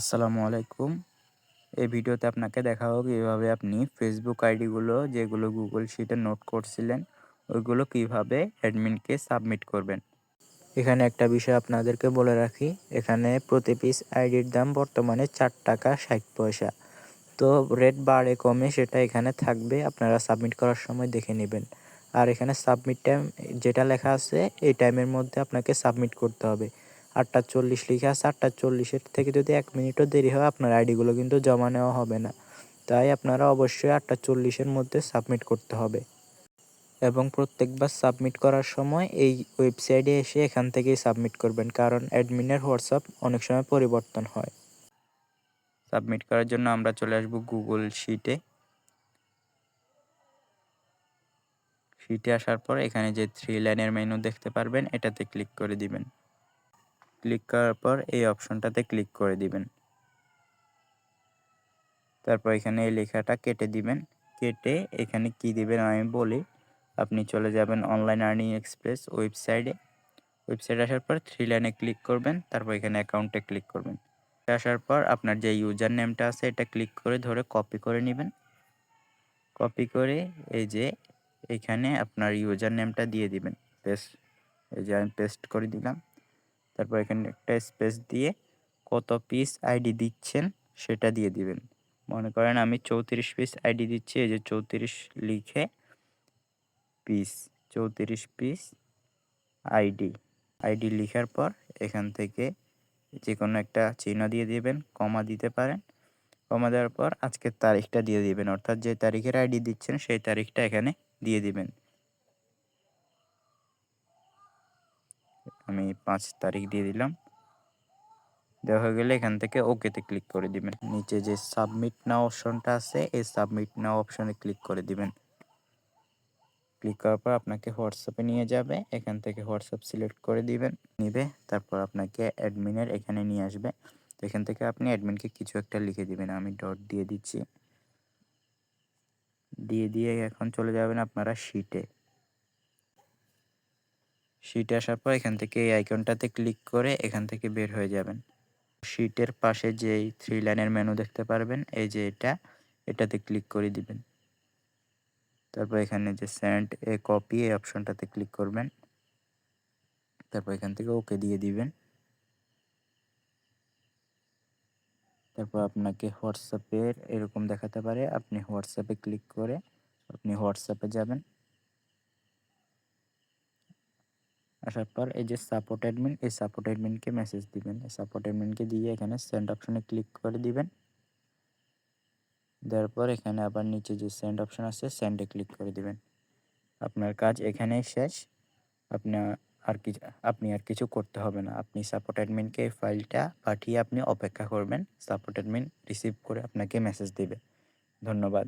আসসালামু আলাইকুম। এই ভিডিওতে আপনাকে দেখাবো কীভাবে আপনি ফেসবুক আইডিগুলো, যেগুলো গুগল শিটে নোট করছিলেন, ওইগুলো কীভাবে অ্যাডমিনকে সাবমিট করবেন। এখানে একটা বিষয় আপনাদেরকে বলে রাখি, এখানে প্রতি পিস আইডির দাম বর্তমানে চার টাকা ষাট পয়সা। তো রেট বাড়ে, কমে সেটা এখানে থাকবে, আপনারা সাবমিট করার সময় দেখে নেবেন। আর এখানে সাবমিট টাইম যেটা লেখা আছে, এই টাইমের মধ্যে আপনাকে সাবমিট করতে হবে। আটটা চল্লিশ লিখে আছে, আটটা চল্লিশের থেকে যদি এক মিনিটও দেরি হয়, আপনার আইডিগুলো কিন্তু জমা নেওয়া হবে না। তাই আপনারা অবশ্যই আটটা চল্লিশের মধ্যে সাবমিট করতে হবে। এবং প্রত্যেকবার সাবমিট করার সময় এই ওয়েবসাইটে এসে এখান থেকেই সাবমিট করবেন, কারণ অ্যাডমিনের হোয়াটসঅ্যাপ অনেক সময় পরিবর্তন হয়। সাবমিট করার জন্য আমরা চলে আসব গুগল শিটে। শিটে আসার পর এখানে যে থ্রি লাইনের মেনু দেখতে পারবেন, এটাতে ক্লিক করে দিবেন। ক্লিক করার পর এই অপশনটাতে ক্লিক করে দিবেন। তারপর এখানে এই লেখাটা কেটে দিবেন। কেটে এখানে কি দিবেন আমি বলি, আপনি চলে যাবেন অনলাইন আর্নিং এক্সপ্রেস ওয়েবসাইটে ওয়েবসাইটে আসার পর থ্রি লাইনে ক্লিক করবেন, তারপর এখানে অ্যাকাউন্টে ক্লিক করবেন। আসার পর আপনার যে ইউজার নেমটা আছে, এটা ক্লিক করে ধরে কপি করে নেবেন। কপি করে এই যে এখানে আপনার ইউজার নেমটা দিয়ে দিবেন। পেস্ট এই যে আমি পেস্ট করে দিলাম। তারপর এখানে একটা স্পেস দিয়ে কত পিস আইডি দিচ্ছেন, সেটা দিয়ে দিবেন। মনে করেন আমি চৌত্রিশ পিস আইডি দিচ্ছি, এই যে চৌত্রিশ লিখে পিস চৌত্রিশ পিস আইডি আইডি লিখার পর এখান থেকে যে কোনো একটা চিহ্ন দিয়ে দিবেন কমা দিতে পারেন। কমা দেওয়ার পর আজকের তারিখটা দিয়ে দিবেন, অর্থাৎ যে তারিখের আইডি দিচ্ছেন, সেই তারিখটা এখানে দিয়ে দিবেন। আমি পাঁচ তারিখ দিয়ে দিলাম। দেওয়া হয়ে গেলে এখান থেকে ওকেতে ক্লিক করে দিবেন। নিচে যে সাবমিট নাও অপশনটা আছে, এই সাবমিট নাও অপশনে ক্লিক করে দিবেন। ক্লিক করার পর আপনাকে হোয়াটসঅ্যাপে নিয়ে যাবে। এখান থেকে হোয়াটসঅ্যাপ সিলেক্ট করে দিবেন। নিবে, তারপর আপনাকে অ্যাডমিনের এখানে নিয়ে আসবে। তো এখান থেকে আপনি অ্যাডমিনকে কিছু একটা লিখে দিবেন। আমি ডট দিয়ে দিচ্ছি। দিয়ে দিয়ে এখন চলে যাবেন আপনারা শিটে শিটে আসার পর এখান থেকে এই আইকনটাতে ক্লিক করে এখান থেকে বের হয়ে যাবেন। শিটের পাশে যেই থ্রি লাইনের মেনু দেখতে পারবেন, এই যে এটা, এটাতে ক্লিক করে দিবেন। তারপর এখানে যে সেন্ড এ কপি এই অপশনটাতে ক্লিক করবেন। তারপর এখান থেকে ওকে দিয়ে দিবেন। তারপর আপনাকে হোয়াটসঅ্যাপের এরকম দেখাতে পারে, আপনি হোয়াটসঅ্যাপে ক্লিক করে আপনি হোয়াটসঅ্যাপে যাবেন। আসার পর এই যে সাপোর্ট অ্যাডমিন এই সাপোর্ট অ্যাডমিনকে মেসেজ দিবেন। সাপোর্ট অ্যাডমিনকে দিয়ে এখানে সেন্ড অপশনে ক্লিক করে দিবেন। দেওয়ার পর এখানে আবার নিচে যে সেন্ড অপশন আছে সেন্ডে ক্লিক করে দিবেন। আপনার কাজ এখানেই শেষ। আপনার আর কিছু আপনি আর কিছু করতে হবে না। আপনি সাপোর্ট অ্যাডমিনকে এই ফাইলটা পাঠিয়ে আপনি অপেক্ষা করবেন। সাপোর্ট অ্যাডমিন রিসিভ করে আপনাকে মেসেজ দেবে। ধন্যবাদ।